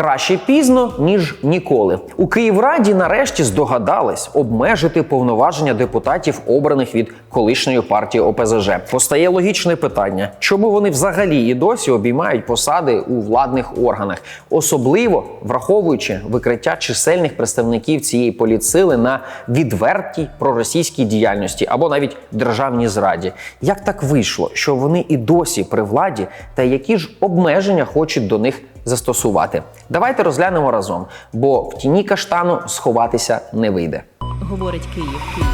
Краще пізно ніж ніколи. У Київраді нарешті здогадались обмежити повноваження депутатів, обраних від колишньої партії ОПЗЖ. Постає логічне питання, чому вони взагалі і досі обіймають посади у владних органах, особливо враховуючи викриття чисельних представників цієї політсили на відвертій проросійській діяльності або навіть державній зраді. Як так вийшло, що вони і досі при владі, та які ж обмеження хочуть до них застосувати? Давайте розглянемо разом, бо в тіні каштану сховатися не вийде. Говорить Київ, Київ,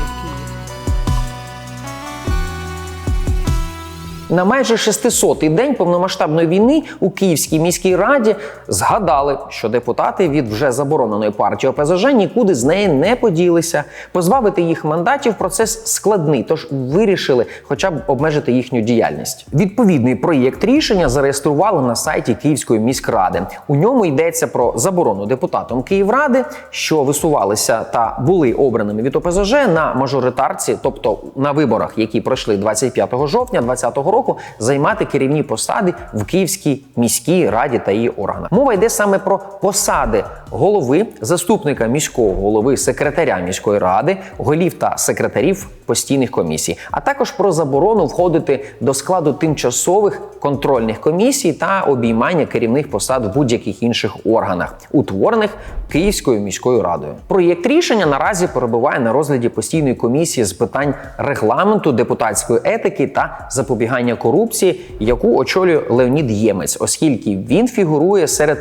На майже 600-й день повномасштабної війни у Київській міській раді згадали, що депутати від вже забороненої партії ОПЗЖ нікуди з неї не поділися. Позбавити їх мандатів процес складний, тож вирішили хоча б обмежити їхню діяльність. Відповідний проєкт рішення зареєстрували на сайті Київської міськради. У ньому йдеться про заборону депутатам Київради, що висувалися та були обраними від ОПЗЖ на мажоритарці, тобто на виборах, які пройшли 25 жовтня 2020 року, займати керівні посади в Київській міській раді та її органах. Мова йде саме про посади голови, заступника міського голови, секретаря міської ради, голів та секретарів постійних комісій, а також про заборону входити до складу тимчасових контрольних комісій та обіймання керівних посад в будь-яких інших органах, утворених Київською міською радою. Проєкт рішення наразі перебуває на розгляді постійної комісії з питань регламенту, депутатської етики та запобігання корупції, яку очолює Леонід Ємець, оскільки він фігурує серед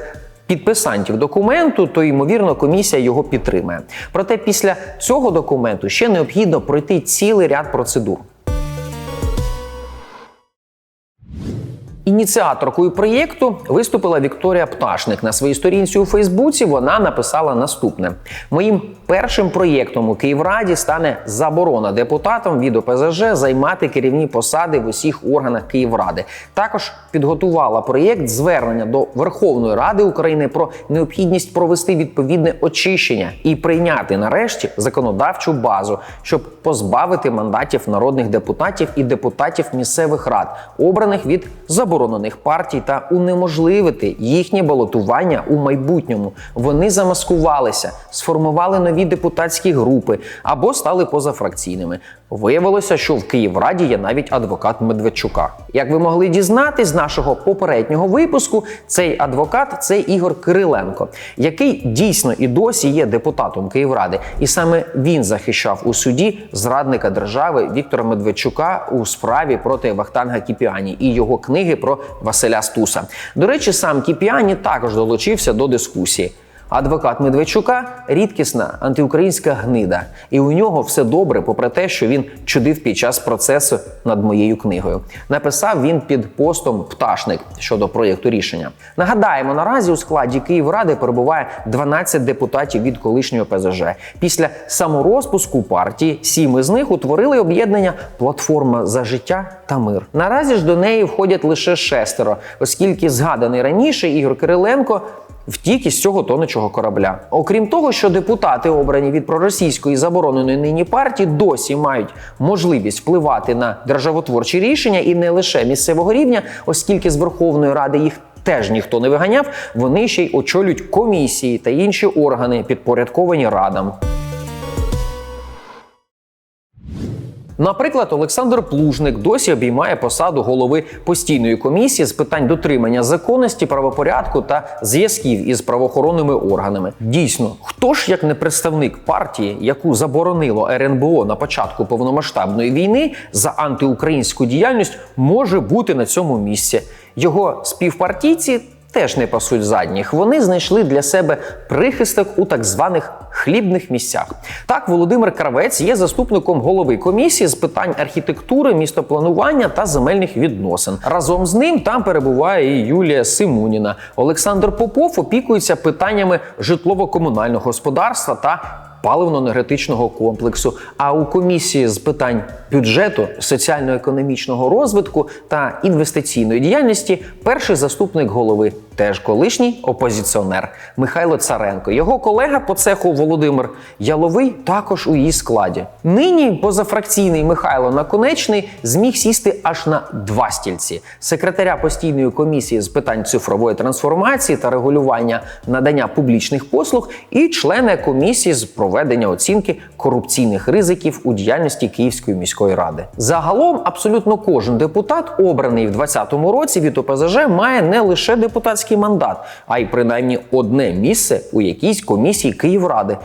підписантів документу, то ймовірно комісія його підтримає. Проте після цього документу ще необхідно пройти цілий ряд процедур. Ініціаторкою проєкту виступила Вікторія Пташник. На своїй сторінці у Фейсбуці вона написала наступне: моїм першим проєктом у Київраді стане заборона депутатам від ОПЗЖ займати керівні посади в усіх органах Київради. Також підготувала проєкт звернення до Верховної Ради України про необхідність провести відповідне очищення і прийняти нарешті законодавчу базу, щоб позбавити мандатів народних депутатів і депутатів місцевих рад, обраних від заборонених партій, та унеможливити їхнє балотування у майбутньому. Вони замаскувалися, сформували нові депутатські групи або стали позафракційними. Виявилося, що в Київраді є навіть адвокат Медведчука. Як ви могли дізнатись з нашого попереднього випуску, цей адвокат це Ігор Кириленко, який дійсно і досі є депутатом Київради, і саме він захищав у суді зрадника держави Віктора Медведчука у справі проти Вахтанга Кіпіані і його книги про Василя Стуса. До речі, сам Кіпіані також долучився до дискусії. Адвокат Медведчука рідкісна антиукраїнська гнида, і у нього все добре, попри те, що він чудив під час процесу над моєю книгою. Написав він під постом пташник щодо проєкту рішення. Нагадаємо, наразі у складі Київради перебуває 12 депутатів від колишнього ПЗЖ. Після саморозпуску партії сім із них утворили об'єднання Платформа за життя та мир. Наразі ж до неї входять лише шестеро, оскільки згаданий раніше Ігор Кириленко. Втік із цього тонучого корабля. Окрім того, що депутати, обрані від проросійської забороненої нині партії, досі мають можливість впливати на державотворчі рішення і не лише місцевого рівня, оскільки з Верховної Ради їх. Теж ніхто не виганяв, вони ще й очолюють комісії та інші органи, підпорядковані радам. Наприклад, Олександр Плужник досі обіймає посаду голови постійної комісії з питань дотримання законності, правопорядку та зв'язків із правоохоронними органами. Дійсно, хто ж як не представник партії, яку заборонило РНБО на початку повномасштабної війни за антиукраїнську діяльність, може бути на цьому місці? Його співпартійці теж не пасуть задніх. Вони знайшли для себе прихисток у так званих хлібних місцях. Так, Володимир Кравець є заступником голови комісії з питань архітектури, містопланування та земельних відносин. Разом з ним там перебуває і Юлія Симуніна. Олександр Попов опікується питаннями житлово-комунального господарства та паливно-енергетичного комплексу. А у комісії з питань бюджету, соціально-економічного розвитку та інвестиційної діяльності перший заступник голови, теж колишній опозиціонер Михайло Царенко. Його колега по цеху Володимир Яловий також у її складі. Нині позафракційний Михайло Наконечний зміг сісти аж на два стільці секретаря постійної комісії з питань цифрової трансформації та регулювання надання публічних послуг і члена комісії з проведення оцінки корупційних ризиків у діяльності Київської міської ради. Загалом абсолютно кожен депутат, обраний в 2020 році від ОПЗЖ, має не лише депутатський мандат, а й принаймні одне місце у якійсь комісії Київради.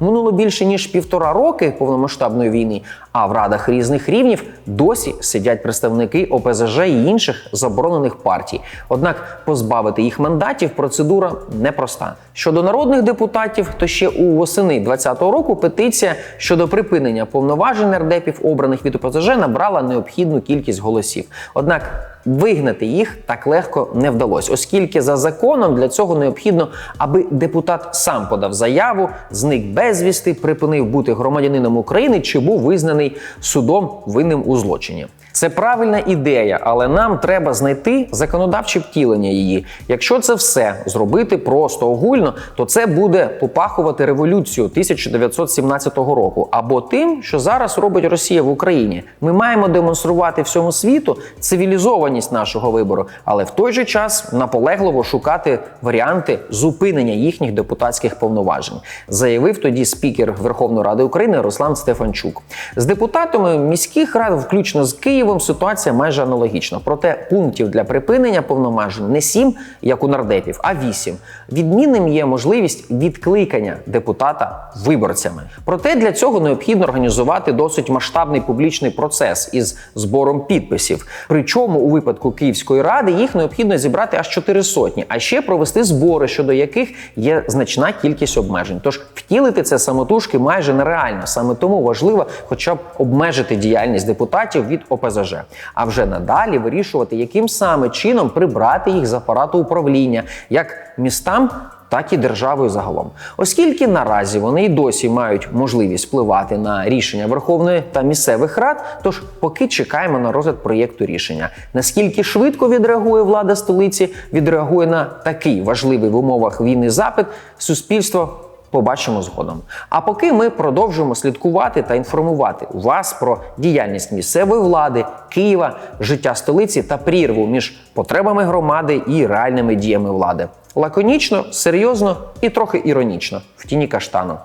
Минуло більше ніж півтора роки повномасштабної війни, а в радах різних рівнів досі сидять представники ОПЗЖ і інших заборонених партій. Однак позбавити їх мандатів процедура непроста. Щодо народних депутатів, то ще у восени 2020 року петиція щодо припинення повноважень нардепів, обраних від ОПЗЖ, набрала необхідну кількість голосів. Однак Вигнати їх так легко не вдалося, оскільки за законом для цього необхідно, аби депутат сам подав заяву, зник безвісти, припинив бути громадянином України чи був визнаний судом винним у злочині. Це правильна ідея, але нам треба знайти законодавче втілення її. Якщо це все зробити просто огульно, то це буде попахувати революцію 1917 року або тим, що зараз робить Росія в Україні. Ми маємо демонструвати всьому світу цивілізованість нашого вибору, але в той же час наполегливо шукати варіанти зупинення їхніх депутатських повноважень, заявив тоді спікер Верховної Ради України Руслан Стефанчук. З депутатами міських рад, включно з Києвом, ситуація майже аналогічна. Проте пунктів для припинення повноважень не сім, як у нардепів, а вісім. Відмінним є можливість відкликання депутата виборцями. Проте для цього необхідно організувати досить масштабний публічний процес із збором підписів. Причому у випадку Київської ради їх необхідно зібрати аж чотири сотні, а ще провести збори, щодо яких є значна кількість обмежень. Тож втілити це самотужки майже нереально. Саме тому важливо, хоча б обмежити діяльність депутатів від ОПЗЖ, а вже надалі вирішувати, яким саме чином прибрати їх з апарату управління, як містам. Так і державою загалом, оскільки наразі вони й досі мають можливість впливати на рішення Верховної та місцевих рад. Тож поки чекаємо на розгляд проєкту рішення. Наскільки швидко відреагує влада столиці, відреагує на такий важливий в умовах війни запит, суспільство Побачимо згодом. А поки ми продовжуємо слідкувати та інформувати вас про діяльність місцевої влади, Києва, життя столиці та прірву між потребами громади і реальними діями влади. Лаконічно, серйозно і трохи іронічно в тіні каштану.